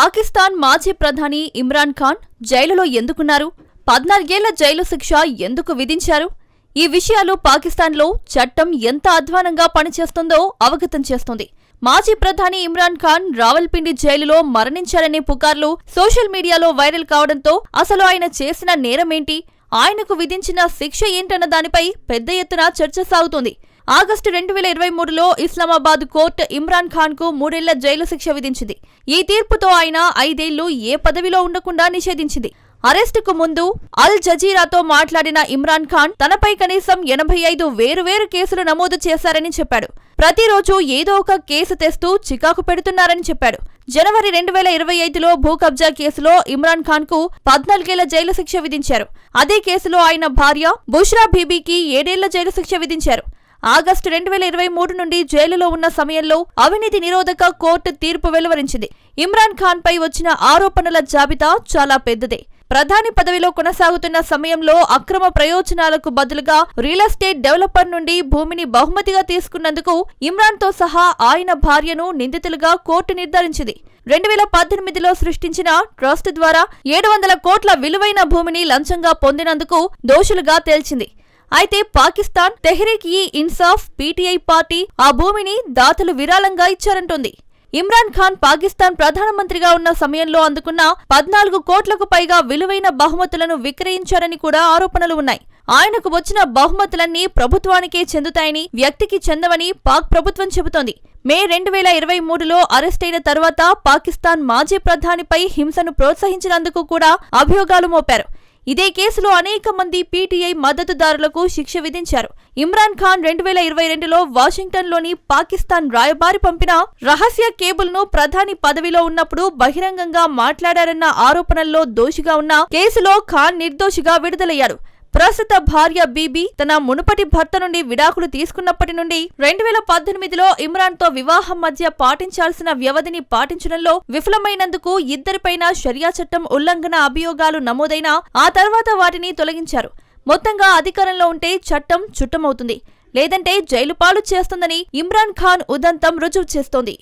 పాకిస్తాన్ మాజీ ప్రధాని ఇమ్రాన్ ఖాన్ జైలులో ఎందుకున్నారు? పద్నాలుగేళ్ళ జైలు శిక్ష ఎందుకు విధించారు? ఈ విషయాలు పాకిస్తాన్లో చట్టం ఎంత అధ్వానంగా పనిచేస్తుందో అవగతం చేస్తుంది. మాజీ ప్రధాని ఇమ్రాన్ ఖాన్ రావల్పిండి జైలులో మరణించారనే పుకార్లు సోషల్ మీడియాలో వైరల్ కావడంతో అసలు ఆయన చేసిన నేరమేంటి? ఆయనకు విధించిన శిక్ష ఏంటన్న దానిపై పెద్ద ఎత్తున చర్చ సాగుతోంది. ఆగస్టు రెండు వేల ఇరవై మూడులో ఇస్లామాబాద్ కోర్టు ఇమ్రాన్ ఖాన్కు మూడేళ్ళ జైలు శిక్ష విధించింది. ఈ తీర్పుతో ఆయన ఐదేళ్ళు ఏ పదవిలో ఉండకుండా నిషేధించింది. అరెస్టుకు ముందు అల్ జజీరాతో మాట్లాడిన ఇమ్రాన్ ఖాన్ తనపై కనీసం ఎనభై ఐదు వేరువేరు కేసులు నమోదు చేశారని చెప్పాడు. ప్రతిరోజు ఏదో ఒక కేసు తెస్తూ చికాకు పెడుతున్నారని చెప్పాడు. జనవరి రెండు వేల ఇరవై ఐదులో భూ కబ్జా కేసులో ఇమ్రాన్ ఖాన్కు పద్నాలుగేళ్ళ జైలు శిక్ష విధించారు. అదే కేసులో ఆయన భార్య బుష్రా బీబీకి ఏడేళ్ళ జైలు శిక్ష విధించారు. ఆగస్టు రెండు వేల ఇరవై మూడు నుండి జైలులో ఉన్న సమయంలో అవినీతి నిరోధక కోర్టు తీర్పు వెలువరించింది. ఇమ్రాన్ ఖాన్ పై వచ్చిన ఆరోపణల జాబితా చాలా పెద్దదే. ప్రధాని పదవిలో కొనసాగుతున్న సమయంలో అక్రమ ప్రయోజనాలకు బదులుగా రియల్ ఎస్టేట్ డెవలపర్ నుండి భూమిని బహుమతిగా తీసుకున్నందుకు ఇమ్రాన్తో సహా ఆయన భార్యను నిందితులుగా కోర్టు నిర్ధారించింది. రెండు వేల పద్దెనిమిదిలో సృష్టించిన ట్రస్ట్ ద్వారా ఏడు వందల కోట్ల విలువైన భూమిని లంచంగా పొందినందుకు దోషులుగా తేల్చింది. అయితే పాకిస్తాన్ తెహ్రీక్ ఈ ఇన్సాఫ్ పీటీఐ పార్టీ ఆ భూమిని దాతలు విరాళంగా ఇచ్చారంటోంది. ఇమ్రాన్ ఖాన్ పాకిస్తాన్ ప్రధానమంత్రిగా ఉన్న సమయంలో అందుకున్న పద్నాలుగు కోట్లకు పైగా విలువైన బహుమతులను విక్రయించారని కూడా ఆరోపణలు ఉన్నాయి. ఆయనకు వచ్చిన బహుమతులన్నీ ప్రభుత్వానికే చెందుతాయని వ్యక్తికి చెందవని పాక్ ప్రభుత్వం చెబుతోంది. మే రెండు వేల ఇరవై మూడులో అరెస్టైన తర్వాత పాకిస్తాన్ మాజీ ప్రధానిపై హింసను ప్రోత్సహించినందుకు కూడా అభియోగాలు మోపారు. ఇదే కేసులో అనేక మంది పీటీఐ మద్దతుదారులకు శిక్ష విధించారు. ఇమ్రాన్ ఖాన్ రెండు వేల ఇరవై రెండులో వాషింగ్టన్లోని పాకిస్తాన్ రాయబారి పంపిన రహస్య కేబుల్ను ప్రధాని పదవిలో ఉన్నప్పుడు బహిరంగంగా మాట్లాడారన్న ఆరోపణల్లో దోషిగా ఉన్న కేసులో ఖాన్ నిర్దోషిగా విడుదలయ్యాడు ప్రస్తుత భార్య బీబీ తన మునుపటి భర్త నుండి విడాకులు తీసుకున్నప్పటి నుండి రెండు వేల పద్దెనిమిదిలో ఇమ్రాన్తో వివాహం మధ్య పాటించాల్సిన వ్యవధిని పాటించడంలో విఫలమైనందుకు ఇద్దరిపైన షరియా చట్టం ఉల్లంఘన అభియోగాలు నమోదైనా ఆ తర్వాత వాటిని తొలగించారు. మొత్తంగా అధికారంలో ఉంటే చట్టం చుట్టమవుతుంది. లేదంటే జైలు పాలు చేస్తుందని ఇమ్రాన్ ఖాన్ ఉదంతం రుజువు చేస్తోంది.